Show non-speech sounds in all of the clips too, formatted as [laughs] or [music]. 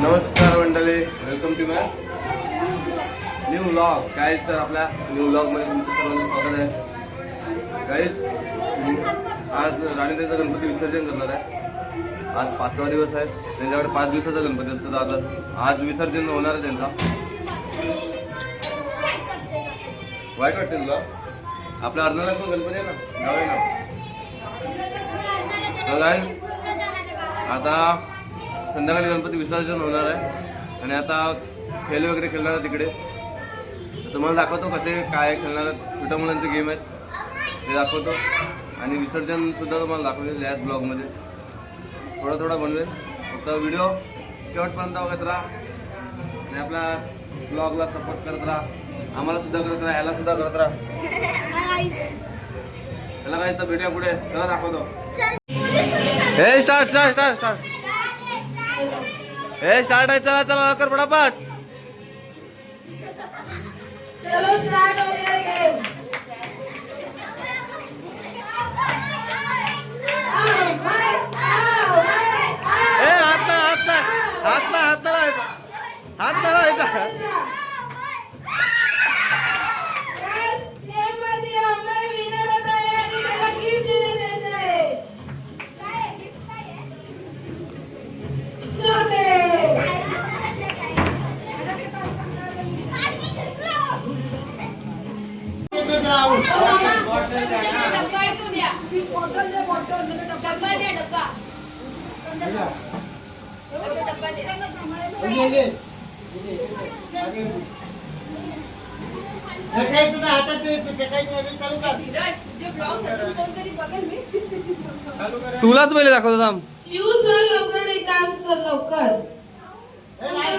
नमस्कार मंडळी. Welcome to my new vlog काय सर आपल्या न्यू व्लॉगमध्ये तुमचं सर्वांचं स्वागत आहे. गाईज आज राणीताईचा गणपती विसर्जन करणार आहे. आज पाचवा दिवस आहे. त्यांच्याकडे पाच दिवसाचा गणपती असतो. आता आज विसर्जन होणार आहे त्यांचा. वाईट वाटते तुला? आपल्या अर्नाला पण गणपती आहे ना? गाव आहे ना? आता संध्याकाळी गणपती विसर्जन होणार आहे. आणि आता खेळ वगैरे खेळणार आहे तिकडे. तुम्हाला दाखवतो कसे काय खेळणार आहेत. छोट्या मुलांचे गेम आहेत. ते दाखवतो. आणि विसर्जन सुद्धा तुम्हाला दाखवेल याच ब्लॉगमध्ये थोडा थोडा बनवेल. फक्त व्हिडिओ शेवटपर्यंत बघत राहा. आणि आपल्या ब्लॉगला सपोर्ट करत राहा. आम्हाला सुद्धा करत राहा. याला सुद्धा करत राहा. त्याला काय तर भेटूया पुढे. चला दाखवतो. हे स्टार्ट स्टार्ट स्टार्ट स्टार्ट हे स्टार्ट आहे चला चला लवकर पटापट. स्टार्ट हो हात ना हात ना हात ना हात ना हात ना फेकायचं ना हातात द्यायचं फेकायचं नाही चालू कर. तुझे ब्लॉग कोणतरी बघेल मी? तुलाच पहिले दाखवतो थांब. यू चल लवकर एक डान्स कर लवकर. नाही,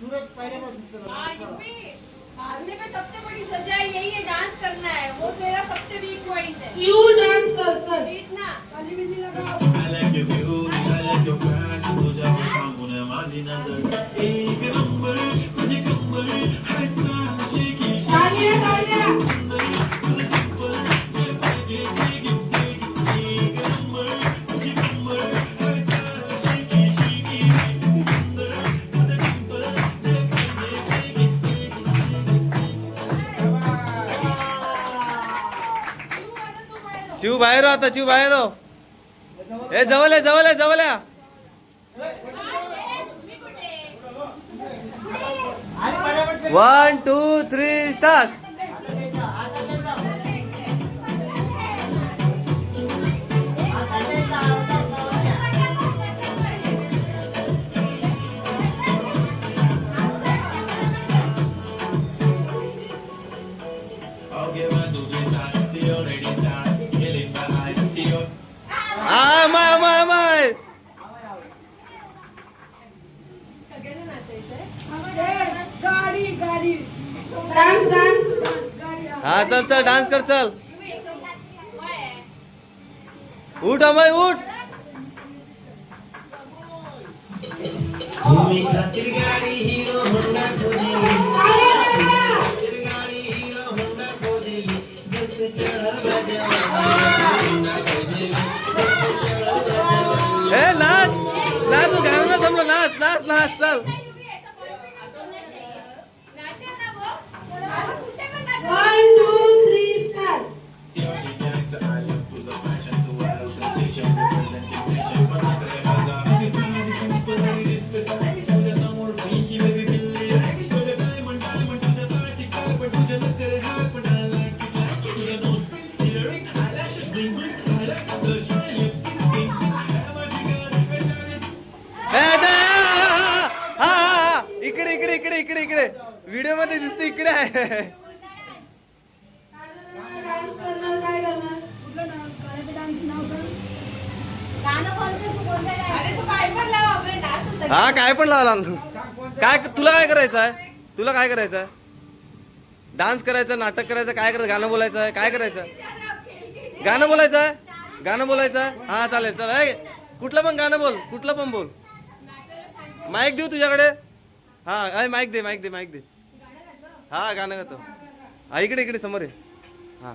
सुरत पहिल्यापासून चला. यूपी भारत में सबसे बड़ी सजा यही है डांस करना है. वो तेरा सबसे वीक पॉइंट है. यू डान्स कर जीतना. काली बिंदी लगाओ तुझ्या माझी नजर. एक बाहेर आता चिव बाहेर हो. हे. जवळ आहे जवळ आहे जवळ आहे. वन टू थ्री स्टार्ट हा चल चल डान्स कर चल. उठ अमय उठ. ए नाच नाच गाणं ना थांबलो नाच नाच नाच चल. [laughs] हा काय पण लावला काय तुला काय करायचं आहे? तुला काय करायचं आहे? डान्स करायचं नाटक करायचं काय करायचं गाणं बोलायचं आहे? काय करायचं? गाणं बोलायचं आहे? गाणं बोलायचं आहे? हा चालेल चल ए, कुठलं पण गाणं बोल कुठलं पण बोल. माईक देऊ तुझ्याकडे? हा अय माईक दे माईक दे माईक दे. हा गाणं गातो. हा इकडे इकडे समोर आहे हा.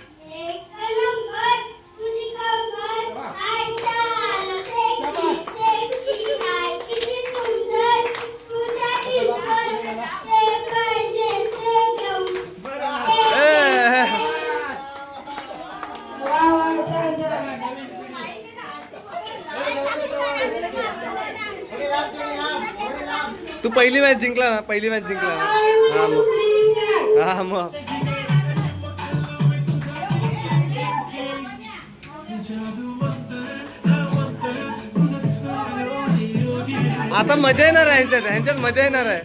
तू पहिली मॅच जिंकला ना? पहिली मॅच जिंकला ना? हा मग. हा मग आता मजा येणार आहे ह्यांच्यात ह्यांच्यात मजा येणार आहे.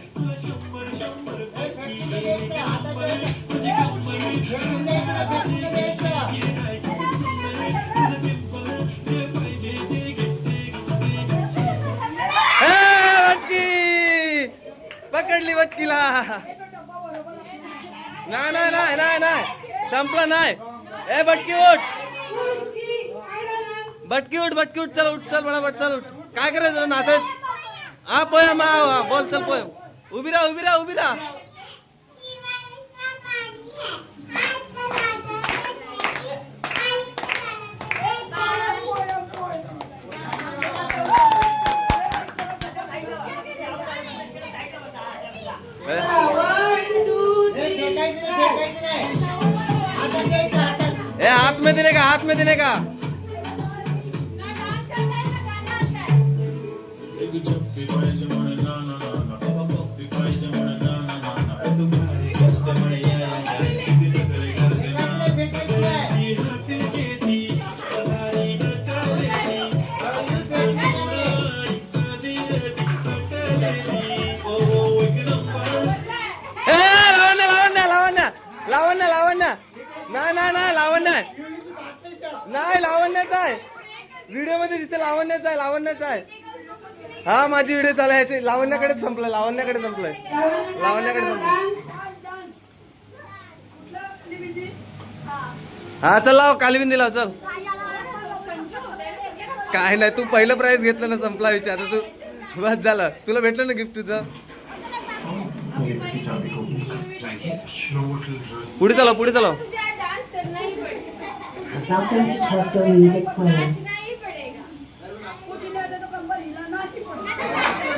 पकडली वटकीला. नाही नाही नाही नाही नाही. संपला नाही. ए भटकी उठ. भटकी उठ भटकी उठ. चल उठ चल मला बट चल उठ. काय करायचं नाचायच हा पोयम मा बोल चल पोयम. उभी राहा उभी राहा उभी राहा. हाथ में देने का। हाथ ना ना ना ना ना ना ना लावण्या लावण्या लावण्या लावण्या लावण्या नाही लावण्याचा आहे. व्हिडिओमध्ये दिसते आहे लावण्याचा आहे. हा माझी व्हिडिओ चालू आहे. लावण्याकडे संपलं लावण्याकडे संपलंय लावण्याकडे संपलं. हा चल लाव कालविंदी लाव चल. काय नाही तू पहिलं प्राइज घेतलं ना संपला विचार आता तू बस झालं. तुला भेटलं ना गिफ्ट तुझं? पुढे चला पुढे चला तुझे आज डांस करना ही Music ही पड़ेगा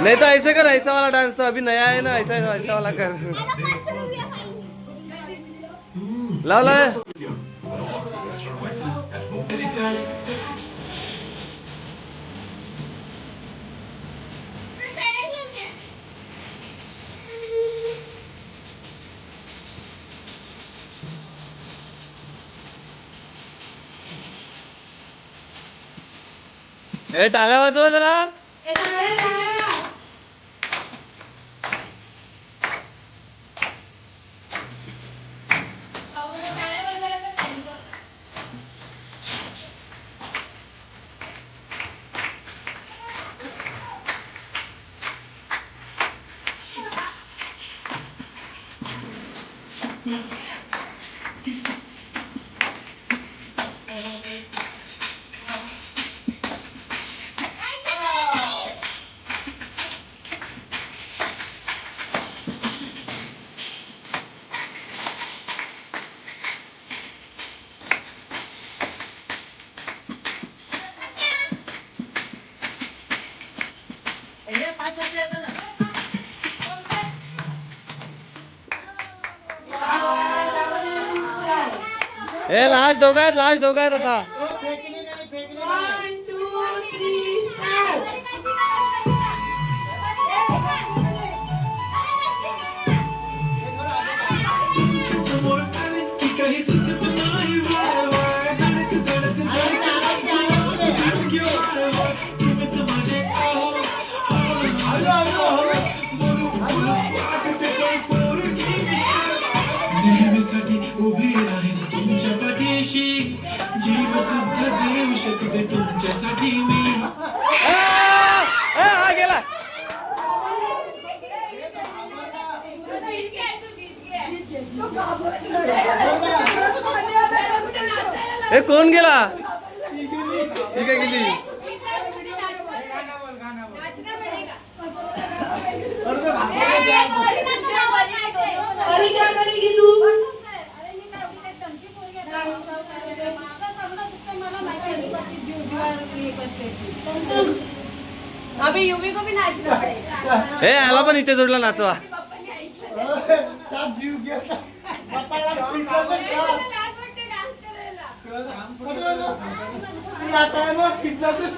नहीं तो ऐसे कर ऐसा वाला डांस तो अभी नया है ना ऐसा ऐसा वाला कर। लाव लाव ए टाळ्या वाजवा जरा. हे हे लास्ट दोघं आहेत लास्ट दोघं आहेत आता. अभी यूवी को भी नाचना पड़ेगा। ए याला पण इथे जोडला नाचवा. जीव गेला. बापाला पिझ्झाचं शाप. लाज वाटते डान्स करायला तू आता मग पिझ्झाचं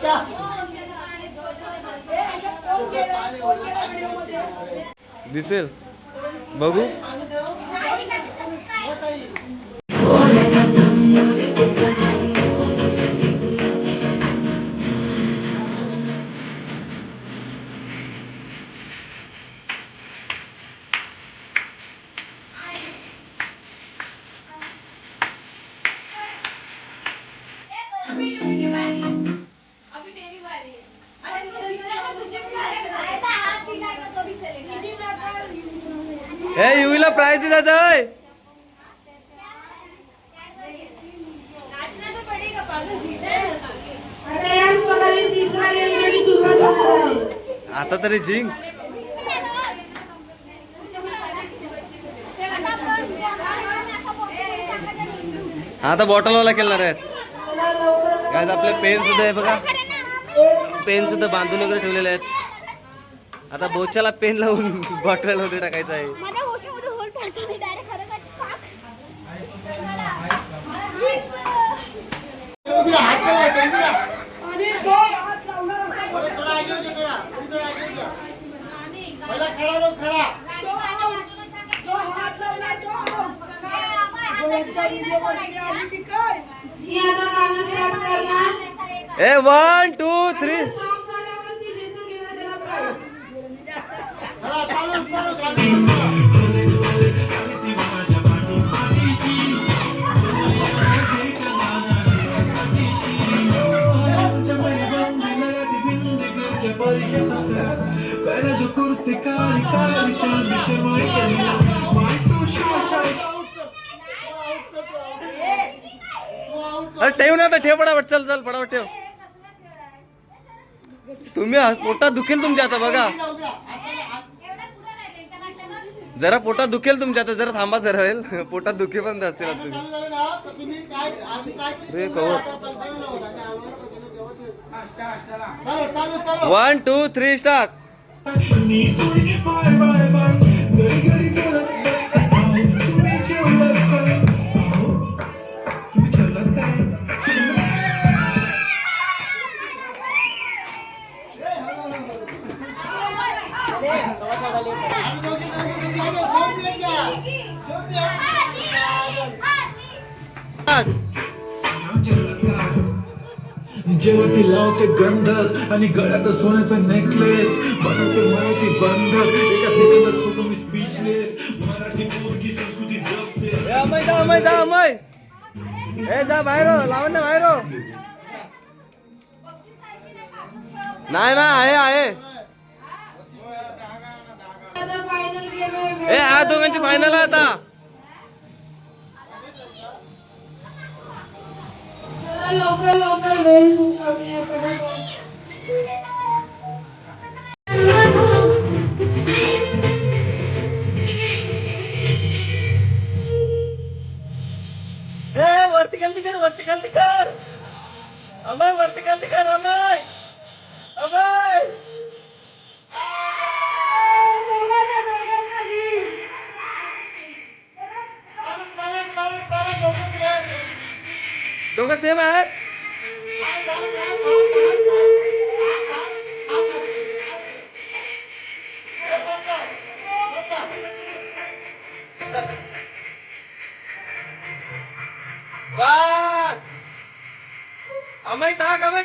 दिसेल. बघू. हे युवीला प्राईज दिला जाय. आता आहे आता तरी जिंक. आता बॉटलवाला खेळणार आहेत. चला काय आपले पेन सुद्धा आहे बघा. पेन सुद्धा बांधून वगैरे ठेवलेले आहेत. आता बोच्याला पेन लावून [laughs] बॉटल वगैरे टाकायचं आहे. हात केला उद्या आणि तो हात लावणार कुर्ते काली काली चांद शर्माई माय तो ठेव ना आता ठेव पडावट चल चल पडावट ठेव. तुम्ही पोटात दुखेल तुमच्या आता बघा. जरा पोटात दुखेल तुमच्या आता जरा थांबा जरा होईल. पोटात दुखे पण असतील तुम्ही. वन टू थ्री स्टार्ट नी सोई बाय बाय बाय गरी गरी चलत काय तुम्ही चलत काय तुम्ही चलत काय आणि जेव्हा ती लावते गंधक आणि गळ्यात सोन्याचा नेकलेस बनवते मराठी बंधक एका सेकंदात होतो मी स्पीचलेस मराठी पोरगी संस्कृती जपते. अमय जा अमय जा अमय. ए जा बाहेर लावा ना बाहेर. नाही ना आहे आहे. ए हा दोघांची फायनल आहे आता. चला लवकर लवकर वेळ कमी आहे पटापट. ए वरती खाली कर वरती खाली कर अमय वरती खाली कर अमय अमय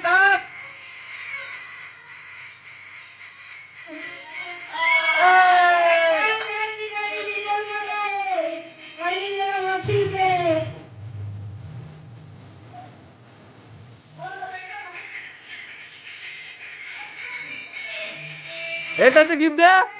टाक अमय टाक ए!